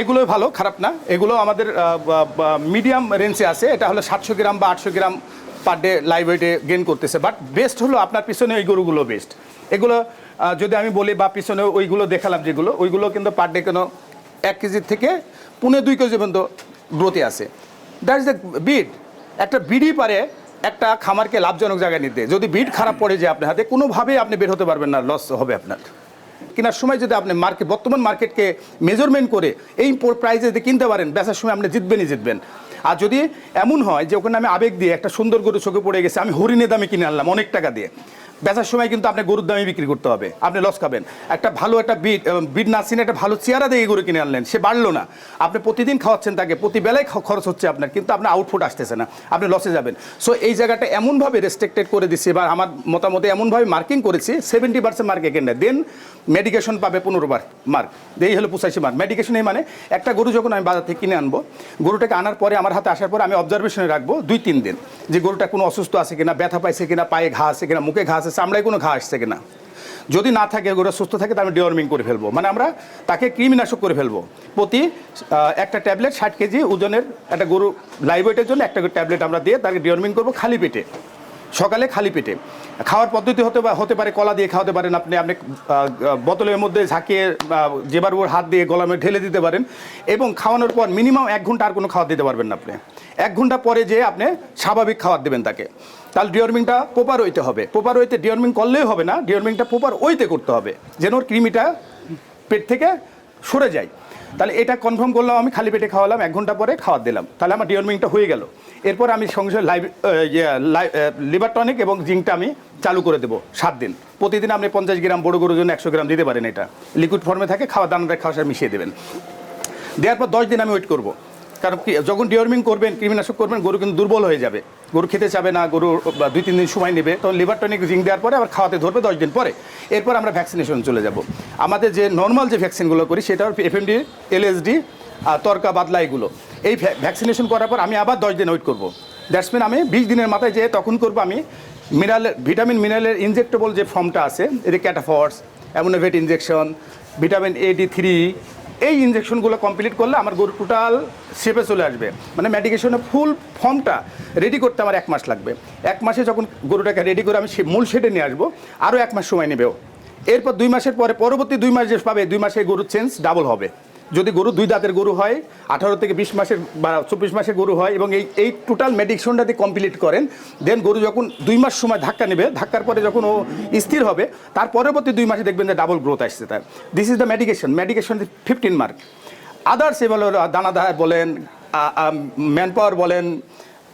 এগুলোই ভালো, খারাপ না। এগুলো আমাদের মিডিয়াম রেঞ্জে আছে। এটা হলো সাতশো গ্রাম বা আটশো গ্রাম পার ডে লাইভ ওয়েটে গেন করতেছে। বাট বেস্ট হলো আপনার পিছনে ওই গরুগুলো বেস্ট এগুলো যদি আমি বলি বা পিছনে ওইগুলো দেখালাম যেগুলো, ওইগুলো কিন্তু পার ডে কোনো এক কেজির থেকে পুনে দুই কেজি পর্যন্ত গ্রোথে আছে। দ্যাট ইজ দ্য বিড একটা বিডই পারে একটা খামারকে লাভজনক জায়গায় নিতে। যদি বিড খারাপ পড়ে যায় আপনার হাতে, কোনোভাবেই আপনি বের হতে পারবেন না লস হবে আপনার। কেনার সময় যদি আপনি মার্কেট বর্তমান মার্কেটকে মেজারমেন্ট করে এই প্রাইসে যদি কিনতে পারেন, বেচার সময় আপনি জিতবেনই জিতবেন। আর যদি এমন হয় যে ওখানে আমি আবেগ দিয়ে একটা সুন্দর গরু চোখে পড়ে গেছে, আমি হরিণে দামে কিনে আনলাম অনেক টাকা দিয়ে বেচার সময় কিন্তু আপনি গরুর দামে বিক্রি করতে হবে। আপনি লস খাবেন। একটা ভালো একটা বিট বিট না চিনে একটা ভালো চেয়ারা দিয়ে গরু কিনে আনলেন, সে বাড়লো না। আপনি প্রতিদিন খাওয়াচ্ছেন তাকে, প্রতি বেলায় খরচ হচ্ছে আপনার, কিন্তু আপনার আউটপুট আসতেছে না, আপনি লসে যাবেন। সো এই জায়গাটা এমনভাবে রেস্ট্রিক্টেড করে দিচ্ছে বা আমার মতামতে এমনভাবে মার্কিং করেছি সেভেন্টি পার্সেন্ট মার্ক এখানে দেন মেডিকেশন পাবে পনেরো বার মার্ক এই হলো পুষাইছি মার্ক মেডিকেশন এই মানে একটা গরু যখন আমি বাজার থেকে কিনে আনব, গরুটাকে আনার পরে, আমার হাতে আসার পরে আমি অবজারভেশনে রাখব দুই তিন দিন, যে গরুটা কোনো অসুস্থ আছে কিনা, ব্যথা পাইছে কিনা, পায়ে ঘা আছে কিনা, মুখে ঘা আছে চামড়ায় কোনো ঘা আসছে কিনা? যদি না থাকে, ওরা সুস্থ থাকে, তাহলে ডিওয়ার্মিং করে ফেলব। মানে আমরা তাকে কৃমিনাশক করে ফেলব। প্রতি একটা ট্যাবলেট ষাট কেজি ওজনের একটা গরু লাইভ জন্য একটা ট্যাবলেট আমরা দিয়ে তাকে ডিওয়ার্মিং করব খালি পেটে। সকালে খালি পেটে। খাওয়ার পদ্ধতি হতে হতে পারে, কলা দিয়ে খাওয়াতে পারেন আপনি আপনি বোতলের মধ্যে ঝাঁকিয়ে যেবার ওর হাত দিয়ে গলামে ঢেলে দিতে পারেন এবং খাওয়ানোর পর মিনিমাম এক ঘণ্টা আর কোনো খাবার দিতে পারবেন না আপনি। এক ঘণ্টা পরে যে আপনি স্বাভাবিক খাবার দেবেন তাকে। তাহলে ডিওর্মিংটা প্রপার ওইতে হবে। প্রপার ওইতে ডিওর্মিং করলেই হবে না ডিওর্মিংটা প্রপার ওইতে করতে হবে, যেন ওর কৃমিটা পেট থেকে সরে যায়। তাহলে এটা কনফার্ম করলাম আমি, খালি পেটে খাওয়ালাম, এক ঘণ্টা পরে খাওয়ার দিলাম। তাহলে আমার ডিওর্মিংটা হয়ে গেল। এরপর আমি সঙ্গে সঙ্গে লাইভ লিভার টনিক এবং জিঙ্কটা আমি চালু করে দেবো সাত দিন। প্রতিদিন আপনি পঞ্চাশ গ্রাম বড় গরুর জন্য একশো গ্রাম দিতে পারেন এটা। লিকুইড ফর্মে থাকে, খাওয়া দানাটা খাওয়া মিশিয়ে দেবেন। দেওয়ার পর দশ দিন আমি ওয়েট করব। কারণ যখন ডিওর্মিং করবেন, কৃমিনাশক করবেন, গরু কিন্তু দুর্বল হয়ে যাবে। গরু খেতে চাবে না, গরু দুই, তিন দিন সময় নেবে, তখন লিভার টনিক জিঙ্ক দেওয়ার পরে আবার খাওয়াতে ধরবে দশ দিন পরে। এরপর আমরা ভ্যাকসিনেশন চলে যাব। আমাদের যে নর্মাল যে ভ্যাকসিনগুলো করি, সেটা এফএমডি এলএসডি তরকা, বাদলা এগুলো। এই ভ্যাকসিনেশন করার পর আমি আবার দশ দিন ওয়েট করব। দ্যাটস মিন আমি বিশ দিনের মাথায় যেয়ে তখন করব আমি মিনারেল ভিটামিন মিনারেলের ইনজেক্টেবল যে ফর্মটা আছে, এতে ক্যাটাফর্স অ্যামোনোভেট injection vitamin A D three এই ইনজেকশনগুলো কমপ্লিট করলে আমার গরু টোটাল শেপে চলে আসবে। মানে মেডিকেশনের ফুল ফর্মটা রেডি করতে আমার এক মাস লাগবে। এক মাসে যখন গরুটাকে রেডি করে আমি সে মূল শেডে নিয়ে আসব, আরও এক মাস সময় নেবেও এরপর দুই মাসের পরে, পরবর্তী দুই মাস যে পাবে, দুই মাসে গরুর চেঞ্জ ডাবল হবে। যদি গরু দুই দাঁতের গরু হয়, আঠারো থেকে বিশ মাসের বা চব্বিশ মাসের গরু হয় এবং এই এই টোটাল মেডিকেশনটা দিয়ে কমপ্লিট করেন দেন গরু যখন দুই মাস সময় ধাক্কা নেবে, ধাক্কার পরে যখন ও স্থির হবে, তার পরবর্তী দুই মাসে দেখবেন যে ডাবল গ্রোথ আসছে তার। This is the medication medication fifteen mark others এবার দানাদার বলেন ম্যান পাওয়ার বলেন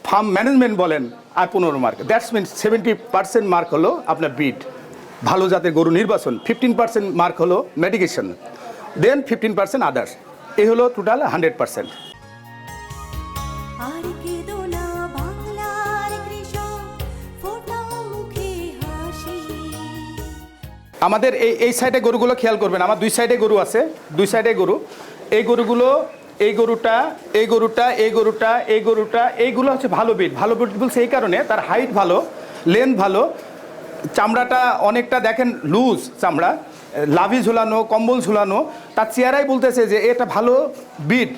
ফার্ম ম্যানেজমেন্ট বলেন, আর পনেরো mark that's mean seventy percent mark হলো আপনার বিট ভালো জাতের গরু নির্বাচন ফিফটিন পার্সেন্ট মার্ক হলো medication then fifteen percent others এই হলো টোটাল হান্ড্রেড পার্সেন্ট আমাদের এই এই সাইডে গরুগুলো খেয়াল করবেন আমার দুই সাইডে গরু আছে দুই সাইডে গরু। এই গরুগুলো এই গরুটা এই গরুটা এই গরুটা এই গরুটা এইগুলো হচ্ছে ভালো বিট ভালো বিট বলছে এই কারণে তার হাইট ভালো লেন্থ ভালো। চামড়াটা অনেকটা দেখেন লুজ চামড়া। লাভি ঝুলানো, কম্বল ঝুলানো, তার চেয়ারাই বলতেছে যে এটা ভালো বিট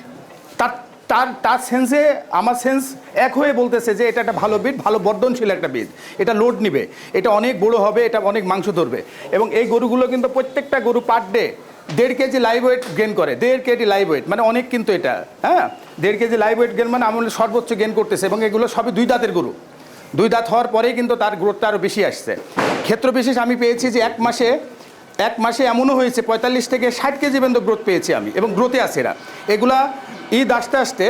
তার তার তার সেন্সে আমার সেন্স এক হয়ে বলতেছে যে এটা একটা ভালো বিট ভালো বর্ধনশীল একটা বিট এটা লোড নিবে। এটা অনেক বড় হবে, এটা অনেক মাংস ধরবে। এবং এই গরুগুলো কিন্তু প্রত্যেকটা গরু পার ডে দেড় কেজি লাইভ ওয়েট গেন করে। দেড় কেজি লাইভ ওয়েট মানে অনেক কিন্তু এটা হ্যাঁ? দেড় কেজি লাইভ ওয়েট গেন মানে আমলে সর্বোচ্চ গেন করতেছে এবং এগুলো সবই দুই দাঁতের গরু। দুই দাঁত হওয়ার পরেই কিন্তু তার গ্রোথটা আরও বেশি আসছে। ক্ষেত্র বিশেষ আমি পেয়েছি যে এক মাসে এক মাসে এমনও হয়েছে, পঁয়তাল্লিশ থেকে ষাট কেজি পর্যন্ত গ্রোথ পেয়েছি আমি এবং গ্রোথে আছে এরা। এগুলা ঈদ আসতে আসতে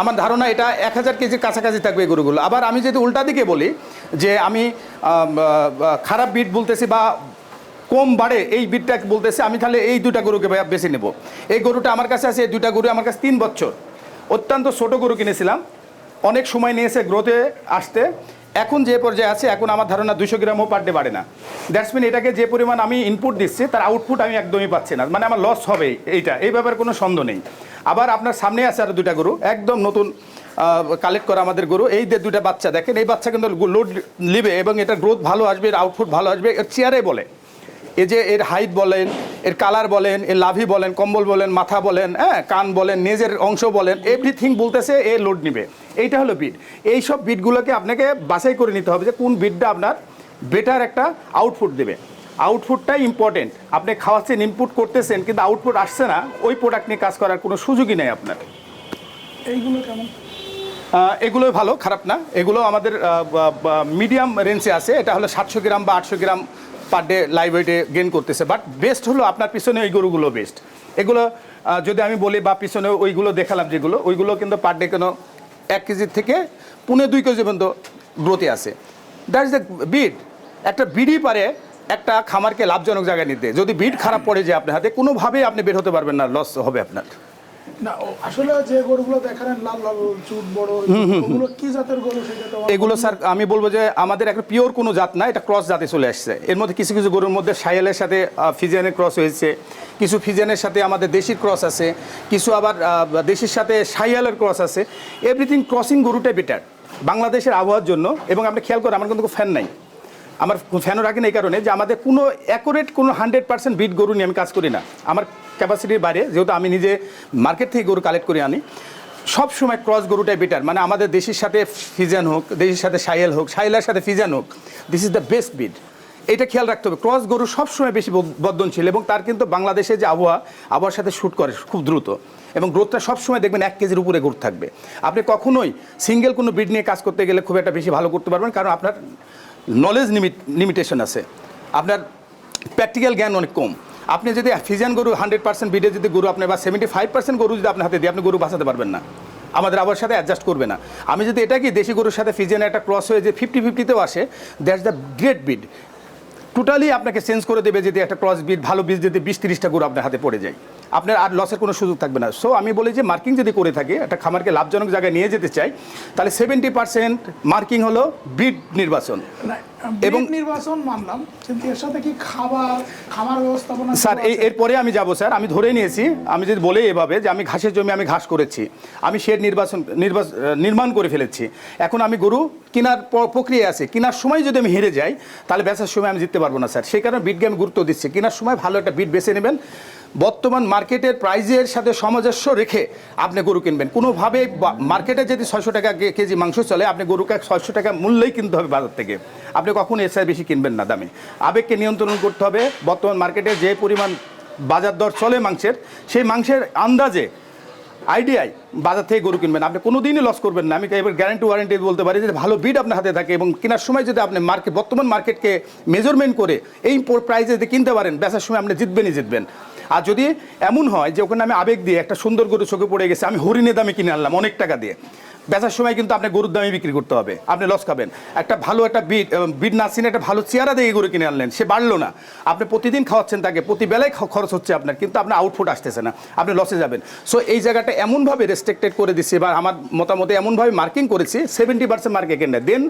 আমার ধারণা এটা এক হাজার কেজির কাছাকাছি থাকবে গরুগুলো। আবার আমি যদি উল্টা দিকে বলি, যে আমি খারাপ বিট বলতেছি বা কম বাড়ে এই বিটটা বলতেছে, আমি তাহলে এই দুটা গরুকে বেছে নেব। এই গরুটা আমার কাছে আছে, এই দুটা গরু আমার কাছে তিন বছর। অত্যন্ত ছোট গরু কিনেছিলাম, অনেক সময় নিয়েছে গ্রোথে আসতে। এখন যে পর্যায়ে আছে, এখন আমার ধারণা দুশো গ্রামও পার ডে বাড়ে না। দ্যাটস মিন এটাকে যে পরিমাণ আমি ইনপুট দিচ্ছি, তার আউটপুট আমি একদমই পাচ্ছি না। মানে আমার লস হবে এইটা, এই ব্যাপারে কোনো সন্দেহ নেই। আবার আপনার সামনে আছে আরও দুটা গরু, একদম নতুন কালেক্ট করা আমাদের গরু। এই যে দুটা বাচ্চা, দেখেন এই বাচ্চা কিন্তু লোড নিবে এবং এটা গ্রোথ ভালো আসবে, এর আউটপুট ভালো আসবে, এর চেয়ারে বলে এই যে এর হাইট বলেন, এর কালার বলেন, এর লাভি বলেন, কম্বল বলেন, মাথা বলেন হ্যাঁ কান বলেন, নেজের অংশ বলেন এভরিথিং বলতেছে এ লোড নিবে। এইটা হলো বিট এই সব বিটগুলোকে আপনাকে বাছাই করে নিতে হবে যে কোন বিটটা আপনার বেটার একটা আউটপুট দেবে। আউটপুটটাই ইম্পর্টেন্ট আপনি খাওয়াচ্ছেন ইনপুট করতেছেন কিন্তু আউটপুট আসছে না ওই প্রোডাক্ট নিয়ে কাজ করার কোনো সুযোগই নেই আপনার। এইগুলো কেমন? আহ, এগুলো ভালো খারাপ না। এগুলো আমাদের মিডিয়াম রেঞ্জে আছে। এটা হলো সাতশো গ্রাম বা আটশো গ্রাম পার ডে লাইভ ওয়েটে গেন করতেছে। বাট বেস্ট হলো আপনার পিছনে ওই গরুগুলো বেস্ট এগুলো যদি আমি বলি বা পিছনে ওইগুলো দেখালাম যেগুলো ওইগুলো কিন্তু পার ডে কোনো এক কেজি থেকে পুনে দুই কেজি পর্যন্ত গ্রোথে আছে। দ্যাট ইজ দ্য বিড একটা বিডি পারে একটা খামারকে লাভজনক জায়গায় নিতে। যদি বিড খারাপ পড়ে যায় আপনার হাতে কোনোভাবেই আপনি বের হতে পারবেন না লস হবে আপনার। না আসলে যে গরুগুলো দেখালেন লাল লাল চুট বড় ওগুলো কি জাতের গরু সেটা এগুলো স্যার আমি বলব যে আমাদের একটা পিওর কোনো জাত না এটা ক্রস জাতে চলে আসছে। এর মধ্যে কিছু কিছু গরুর মধ্যে সাইলের সাথে ফিজিয়ানের ক্রস হয়েছে কিছু ফিজিয়ানের সাথে আমাদের দেশির ক্রস আছে কিছু আবার দেশির সাথে সাইয়ালের ক্রস আছে। এভরিথিং ক্রসিং গরুটাই বেটার বাংলাদেশের আবহাওয়ার জন্য এবং আপনি খেয়াল করেন আমার কিন্তু ফ্যান নাই। আমার ফ্যানও রাখেন এই কারণে যে আমাদের কোনো অ্যাকুরেট কোনো হান্ড্রেড পার্সেন্ট বিট গরু নিয়ে আমি কাজ করি না। আমার ক্যাপাসিটির বাইরে, যেহেতু আমি নিজে মার্কেট থেকে গরু কালেক্ট করে আনি সব সময় ক্রস গরুটাই বেটার মানে আমাদের দেশের সাথে ফিজান হোক, দেশের সাথে সাইয়েল হোক, সাইলার সাথে ফিজান হোক this is the best breed এটা খেয়াল রাখতে হবে। ক্রস গরু সবসময় বেশি বদ- বর্ধনশীল এবং তার কিন্তু বাংলাদেশে যে আবহাওয়া, আবহাওয়ার সাথে শ্যুট করে খুব দ্রুত। এবং গ্রোথটা সবসময় দেখবেন এক কেজির উপরে গ্রোথ থাকবে। আপনি কখনোই সিঙ্গেল কোনো বিড নিয়ে কাজ করতে গেলে খুব একটা বেশি ভালো করতে পারবেন কারণ আপনার নলেজ লিমিট লিমিটেশন আছে। আপনার প্র্যাকটিক্যাল জ্ঞান অনেক কম। আপনি যদি ফিজিয়ান গরু হান্ড্রেড পার্সেন্ট বিডে যদি গরু আপনি বা সেভেন্টি ফাইভ পার্সেন্ট গরু যদি আপনার হাতে দিয়ে, আপনি গরু বাঁচাতে পারবেন না। আমাদের আবার সাথে অ্যাডজাস্ট করবে না। আমি যদি এটা কি দেশি গরুর সাথে ফিজিয়ান একটা ক্রস হয়ে যে ফিফটি ফিফটিতেও আসে that's the great breed totally আপনাকে চেঞ্জ করে দেবে যদি একটা ক্রস বিট ভালো বীজ যদি বিশ তিরিশটা গরু আপনার হাতে পড়ে যায়। আপনার আর লসের কোনো সুযোগ থাকবে না। সো আমি বলি যে মার্কিং যদি করে থাকে একটা খামারকে লাভজনক জায়গায় নিয়ে যেতে চাই তাহলে সেভেন্টি পার্সেন্ট মার্কিং হলো ব্রিড নির্বাচন। এবং- নির্বাচন মানলাম কিন্তু এর সাথে কি খাবার খামার ব্যবস্থাপনা স্যার এই এরপরে আমি যাব স্যার আমি ধরে নিয়েছি আমি যদি বলে এভাবে যে আমি ঘাসের জমি আমি ঘাস করেছি আমি শেড নির্বাচন নির্বাচন নির্মাণ করে ফেলেছি। এখন আমি গরু কেনার প্রক্রিয়া আছে। কেনার সময় যদি আমি হেরে যাই তাহলে বেচার সময় আমি জিততে পারব না স্যার সেই কারণে বিটকে আমি গুরুত্ব দিচ্ছি। কেনার সময় ভালো একটা বিট বেছে নেবেন। বর্তমান মার্কেটের প্রাইজের সাথে সামঞ্জস্য রেখে আপনি গরু কিনবেন। কোনোভাবে মার্কেটে যদি ছয়শো টাকা কেজি মাংস চলে, আপনি গরুকে ছয়শো টাকা মূল্যেই কিনতে হবে বাজার থেকে। আপনি কখনো চেয়ে বেশি কিনবেন না দামে। আবেগকে নিয়ন্ত্রণ করতে হবে। বর্তমান মার্কেটে যে পরিমাণ বাজার দর চলে মাংসের, সেই মাংসের আন্দাজে আইডিয়াই বাজার থেকে গরু কিনবেন। আপনি কোনো দিনই লস করবেন না। আমি এবার গ্যারান্টি ওয়ারেন্টি বলতে পারি যে ভালো বিড আপনার হাতে থাকে এবং কেনার সময় যদি আপনি মার্কেট বর্তমান মার্কেটকে মেজারমেন্ট করে এই প্রাইসে যদি কিনতে পারেন, বেচার সময় আপনি জিতবেনই জিতবেন। আর যদি এমন হয় যে ওখানে আমি আবেগ দিয়ে একটা সুন্দর গরু চোখে পড়ে গেছে, আমি হরিণে দামে কিনে আনলাম অনেক টাকা দিয়ে বেচার সময় কিন্তু আপনি গরুর দামে বিক্রি করতে হবে। আপনি লস খাবেন। একটা ভালো একটা বিট বিট না একটা ভালো চেয়ারা দিয়ে গরু কিনে আনলেন, সে বাড়লো না। আপনি প্রতিদিন খাওয়াচ্ছেন তাকে, প্রতি বেলায় খরচ হচ্ছে আপনার, কিন্তু আপনার আউটপুট আসতেছে না। আপনি লসে যাবেন। সো এই জায়গাটা এমনভাবে রেস্ট্রিক্টেড করে দিচ্ছি বা আমার মতামতে এমনভাবে মার্কিং করেছি সেভেন্টি পার্সেন্ট মার্ক এখানে। দেন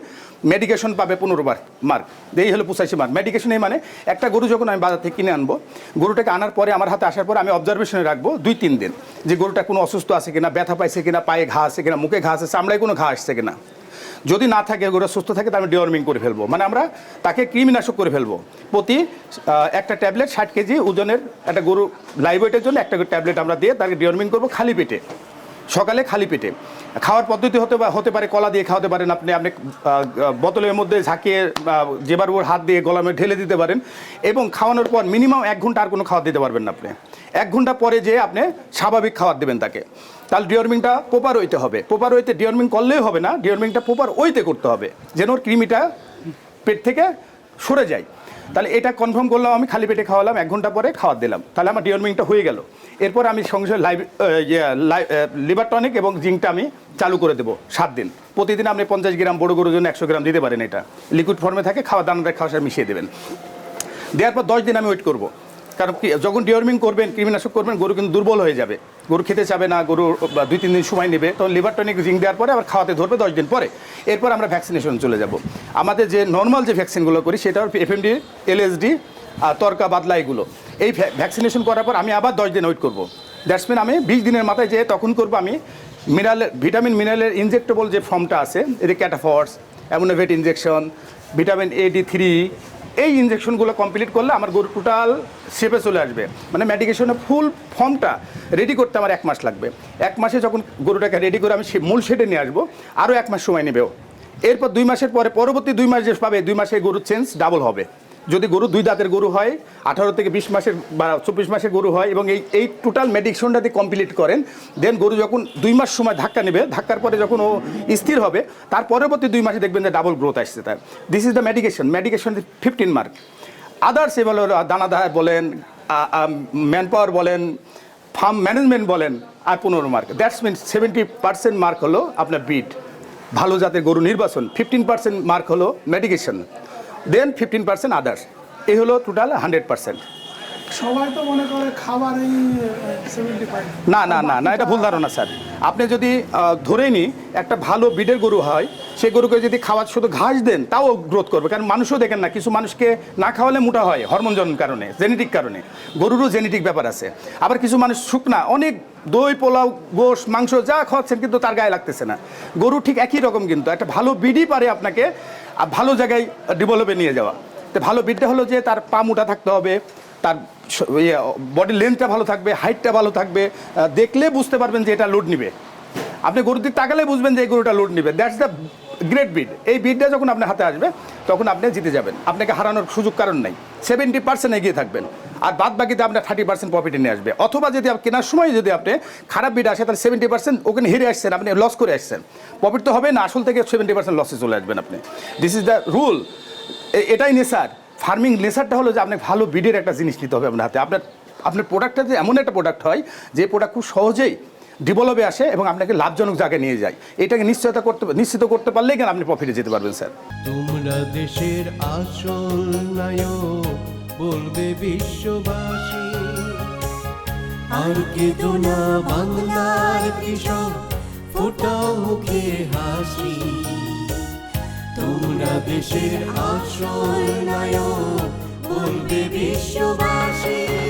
মেডিকেশন পাবে পনেরো বার মার্ক এই হলো পঁচাশি মার্ক মেডিকেশন এই মানে একটা গরু যখন আমি বাজার থেকে কিনে আনব, গরুটাকে আনার পরে আমার হাতে আসার পরে আমি অবজারভেশনে রাখব দুই, তিন দিন। যে গরুটা কোনো অসুস্থ আছে কিনা, ব্যথা পাইছে কিনা, পায়ে ঘা আছে কিনা, মুখে ঘা আছে চামড়ায় কোনো ঘা আসছে কিনা? যদি না থাকে, ওরা সুস্থ থাকে, তাহলে ডিওয়ার্মিং করে ফেলব। মানে আমরা তাকে কৃমিনাশক করে ফেলব। প্রতি একটা ট্যাবলেট ষাট কেজি ওজনের একটা গরু লাইভেটের জন্য একটা ট্যাবলেট আমরা দিয়ে তাকে ডিওয়ার্মিং করব খালি পেটে। সকালে খালি পেটে। খাওয়ার পদ্ধতি হতে হতে পারে, কলা দিয়ে খাওয়াতে পারেন আপনি আপনি বোতলের মধ্যে ঝাঁকিয়ে যেবার ওর হাত দিয়ে গলামে ঢেলে দিতে পারেন এবং খাওয়ানোর পর মিনিমাম এক ঘণ্টা আর কোনো খাওয়া দিতে পারবেন না আপনি। এক ঘণ্টা পরে যে আপনি স্বাভাবিক খাবার দেবেন তাকে। তাহলে ডিওর্মিংটা প্রপার ওইতে হবে। প্রপার ওইতে ডিওর্মিং করলেই হবে না, ডিওর্মিংটা প্রপার ওইতে করতে হবে। যেন ওর কৃমিটা পেট থেকে সরে যায়। তাহলে এটা কনফার্ম করলাম, আমি খালি পেটে খাওয়ালাম, এক ঘণ্টা পরে খাওয়ার দিলাম। তাহলে আমার ডিওর্মিংটা হয়ে গেল। এরপর আমি সঙ্গে সঙ্গে লাইভ লিভার টনিক এবং জিঙ্কটা আমি চালু করে দেবো সাত দিন। প্রতিদিন আপনি পঞ্চাশ গ্রাম বড় গরুর জন্য একশো গ্রাম দিতে পারেন এটা। লিকুইড ফর্মে থাকে, খাওয়া দানাটা খাওয়ার সাথে মিশিয়ে দেবেন। দেওয়ার পর দশ দিন আমি ওয়েট করব। কারণ কি, যখন ডিওর্মিং করবেন, কৃমিনাশক করবেন, গরু কিন্তু দুর্বল হয়ে যাবে। গরু খেতে চাবে না, গরু দুই, তিন দিন সময় নেবে। তখন লিভার টনিক জিঙ্ক দেওয়ার পরে আবার খাওয়াতে ধরবে দশ দিন পরে। এরপর আমরা ভ্যাকসিনেশন চলে যাব। আমাদের যে নর্মাল যে ভ্যাকসিনগুলো করি, সেটা এফএমডি এলএসডি আর তরকা, বাদলা এগুলো। এই ভ্যাকসিনেশন করার পর আমি আবার দশ দিন ওয়েট করব। দ্যাটস মিন আমি বিশ দিনের মাথায় যেয়ে তখন করব আমি মিনারেল ভিটামিন মিনারেলের ইনজেক্টেবল যে ফর্মটা আছে এতে ক্যাটাফর্স অ্যামোনোভেট injection vitamin A D three এই ইনজেকশনগুলো কমপ্লিট করলে আমার গরু টোটাল শেপে চলে আসবে। মানে মেডিকেশনের ফুল ফর্মটা রেডি করতে আমার এক মাস লাগবে। এক মাসে যখন গরুটাকে রেডি করে আমি সে- মূল শেডে নিয়ে আসব, আরও এক মাস সময় নেবেও এরপর দুই মাসের পরে, পরবর্তী দুই মাস যে পাবে, দুই মাসে গরুর চেঞ্জ ডাবল হবে। যদি গরু দুই দাঁতের গরু হয়, আঠারো থেকে বিশ মাসের বা চব্বিশ মাসের গরু হয় এবং এই এই টোটাল মেডিকেশনটা দিয়ে কমপ্লিট করেন দেন গরু যখন দুই মাস সময় ধাক্কা নেবে, ধাক্কার পরে যখন ও স্থির হবে, তার পরবর্তী দুই মাসে দেখবেন যে ডাবল গ্রোথ আসছে তার। This is the medication medication fifteen mark others এবার দানাদার বলেন ম্যান পাওয়ার বলেন ফার্ম ম্যানেজমেন্ট বলেন, আর পনেরো mark that's mean seventy percent mark হলো আপনার বিট ভালো জাতের গরু নির্বাচন ফিফটিন পার্সেন্ট মার্ক হলো medication then fifteen percent others এই হলো টোটাল হান্ড্রেড পার্সেন্ট সবাই তো মনে করে সেভেন্টি না না না না এটা ভুল ধারণা স্যার। আপনি যদি ধরে নিই একটা ভালো বিডের গরু হয় সেই গরুকে যদি খাওয়া শুধু ঘাস দেন তাও গ্রোথ করবে। কারণ মানুষও দেখেন না কিছু মানুষকে না খাওয়ালে মোটা হয় হরমোন জন্ম কারণে জেনেটিক কারণে। গরুরও জেনেটিক ব্যাপার আছে। আবার কিছু মানুষ শুকনা অনেক দই, পোলাও, গোশ, মাংস যা খাওয়াচ্ছেন কিন্তু তার গায়ে লাগতেছে না। গরু ঠিক একই রকম কিন্তু, একটা ভালো বিডই পারে আপনাকে ভালো জায়গায় ডেভেলপে নিয়ে যাওয়া। তো ভালো বিডটা হলো যে তার পা মোটা থাকতে হবে, তার বডি লেন্থটা ভালো থাকবে হাইটটা ভালো থাকবে দেখলে বুঝতে পারবেন যে এটা লোড নিবে। আপনি গরুর দিক তাকালে বুঝবেন যে এই গরুটা লোড নিবে। দ্যাটস দ্য গ্রেট বিড এই বিডটা যখন আপনার হাতে আসবে, তখন আপনি জিতে যাবেন। আপনাকে হারানোর সুযোগ কারণ নাই। সেভেন্টি পার্সেন্ট এগিয়ে থাকবেন। আর বাদ বাকিতে আপনার থার্টি পার্সেন্ট প্রফিটে নিয়ে আসবে। অথবা যদি কেনার সময় যদি আপনি খারাপ বিড আসে, তাহলে সেভেন্টি পার্সেন্ট ওখানে হেরে আসছেন, আপনি লস করে আসছেন। প্রফিট তো হবে না, আসল থেকে সেভেন্টি পার্সেন্ট লসে চলে আসবেন আপনি। দিস ইজ দ্য রুল এটাই নেশার। ফার্মিং নেশারটা হলো যে আপনাকে ভালো বিডের একটা জিনিস নিতে হবে আপনার হাতে। আপনার আপনার প্রোডাক্টটা যে এমন একটা প্রোডাক্ট হয়, যে প্রোডাক্ট খুব সহজেই ডেভেলপে আসে এবং আপনাকে লাভজনক জায়গায় নিয়ে যায়। এটাকে নিশ্চয়তা করতে নিশ্চিত করতে পারলেই কেন আপনি প্রফিটে যেতে পারবেন, স্যার? তোমরা দেশের আসল নায়ক বলবে বিশ্ববাসী, আর কে না বাংলার কৃষক, ফোটাও মুখে হাসি। তোমরা দেশের আসল নায়ক, বলবে বিশ্ববাসী।